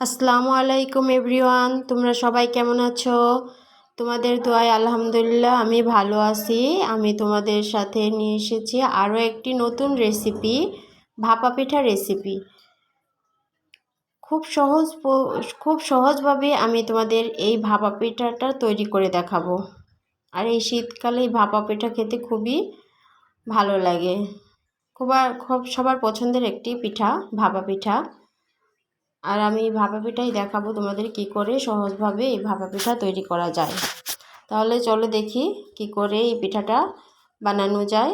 আসসালামু আলাইকুম এভরিওয়ান, তোমরা সবাই কেমন আছো? তোমাদের দোয়ায় আলহামদুলিল্লাহ আমি ভালো আছি। আমি তোমাদের সাথে নিয়ে এসেছি আরও একটি নতুন রেসিপি, ভাপা পিঠা রেসিপি। খুব সহজ খুব সহজভাবে আমি তোমাদের এই ভাপা পিঠাটা তৈরি করে দেখাবো। আর এই শীতকালে এই ভাপা পিঠা খেতে খুবই ভালো লাগে। খুব খুব সবার পছন্দের একটি পিঠা, ভাপা পিঠা। আর আমি এই ভাপা পিঠাই দেখাবো তোমাদের কি করে সহজভাবে এই ভাপা পিঠা তৈরি করা যায়। তাহলে চলো দেখি কি করে এই পিঠাটা বানানো যায়।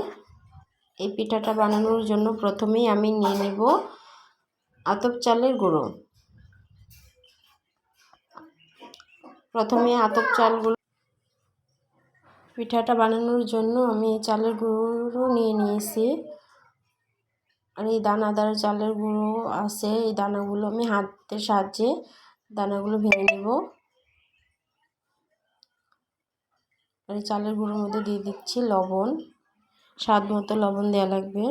এই পিঠাটা বানানোর জন্য প্রথমেই আমি নিয়ে নেব আতপ চালের গুঁড়ো। প্রথমে আতপ চালগুলো পিঠাটা বানানোর জন্য আমি চালের গুঁড়ো নিয়ে নিয়েছি। আর এই দানাদার চালের গুঁড়ো আছে, এই দানাগুলো আমি হাতের সাহায্যে দানাগুলো ভেঙে নেব। আর এই চালের গুঁড়োর মধ্যে দিয়ে দিচ্ছি লবণ, স্বাদ মতো লবণ দেওয়া লাগবে।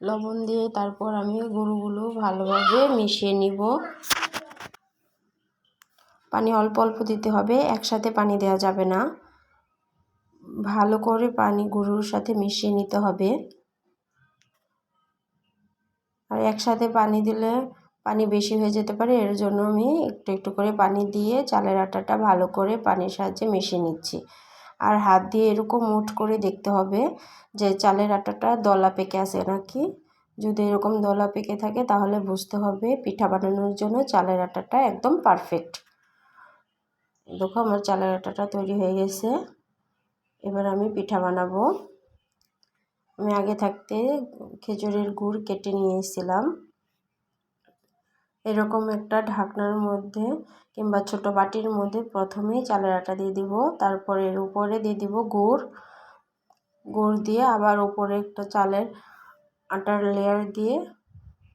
লবণ দিয়ে তারপর আমি গুঁড়োগুলো ভালোভাবে মিশিয়ে নিব। পানি অল্প অল্প দিতে হবে, একসাথে পানি দেওয়া যাবে না। ভালো করে পানি গরুর সাথে মিশিয়ে নিতে হবে। আর একসাথে পানি দিলে পানি বেশি হয়ে যেতে পারে, এর জন্য আমি একটু একটু করে পানি দিয়ে চালের আটাটা ভালো করে পানির সাহায্যে মিশিয়ে নিচ্ছি। আর হাত দিয়ে এরকম মুঠ করে দেখতে হবে যে চালের আটাটা দলা পেকে আছে নাকি। যদি এরকম দলা পেকে থাকে তাহলে বুঝতে হবে পিঠা বানানোর জন্য চালের আটাটা একদম পারফেক্ট। দেখো আমার চালের আটাটা তৈরি হয়ে গেছে। এবার আমি পিঠা বানাবো। আমি আগে থাকতে খেজুরের গুড় কেটে নিয়ে এসেছিলাম এরকম একটা ঢাকনার মধ্যে কিংবা ছোট বাটির মধ্যে প্রথমেই চালের আটা দিয়ে দিব, তারপরে এর উপরে দিয়ে দিব গুড়। গুড় দিয়ে আবার উপরে একটা চালের আটার লেয়ার দিয়ে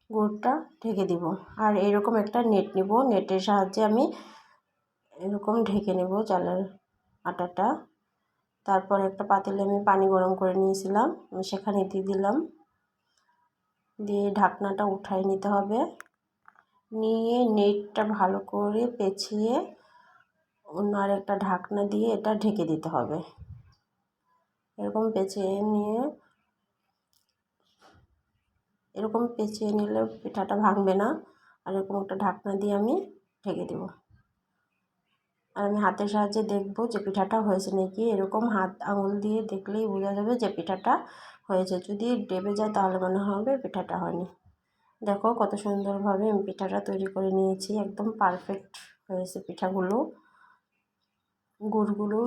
গুড়টা ঢেকে দিব। আর এরকম একটা নেট নিব নেটের সাহায্যে আমি এরকম ঢেকে নেব চালের আটাটা। তারপর একটা পাতিলে আমি পানি গরম করে নিয়েছিলাম, আমি সেখানে দিয়ে দিলাম। দিয়ে ঢাকনাটা উঠাই নিতে হবে। নিয়ে নেটটা ভালো করে পেঁচিয়ে অন্য একটা ঢাকনা দিয়ে এটা ঢেকে দিতে হবে। এরকম পেঁচিয়ে নিয়ে, এরকম পেঁচিয়ে নিলে পিঠাটা ভাঙবে না। আর এরকম একটা ঢাকনা দিয়ে আমি ঢেকে দেবো। আর আমি হাতের সাহায্যে দেখব যে পিঠাটা হয়েছে নাকি। এরকম হাত আঙুল দিয়ে দেখলেই বোঝা যাবে যে পিঠাটা হয়েছে। যদি ডেবে যায় তাহলে মনে হবে পিঠাটা হয়নি। দেখো কত সুন্দরভাবে আমি পিঠাটা তৈরি করে নিয়েছি। একদম পারফেক্ট হয়েছে পিঠাগুলো। গুড়গুলো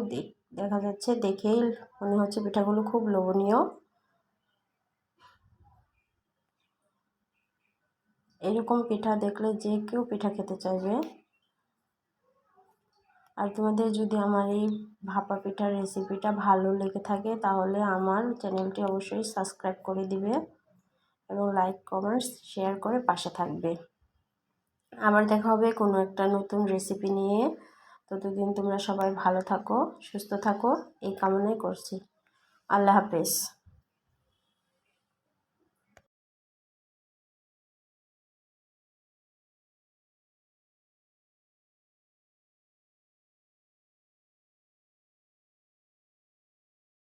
দেখা যাচ্ছে দেখেই মনে হচ্ছে পিঠাগুলো খুব লোভনীয়। এরকম পিঠা দেখলে যে কেউ পিঠা খেতে চাইবে। আর তোমাদের যদি আমার এই ভাপা পিঠার রেসিপিটা ভালো লেগে থাকে, তাহলে আমার চ্যানেলটি অবশ্যই সাবস্ক্রাইব করে দিবে এবং লাইক কমেন্টস শেয়ার করে পাশে থাকবে। আবার দেখা হবে কোনো একটা নতুন রেসিপি নিয়ে। ততদিন তোমরা সবাই ভালো থাকো, সুস্থ থাকো, এই কামনাই করছি। আল্লাহ হাফেজ।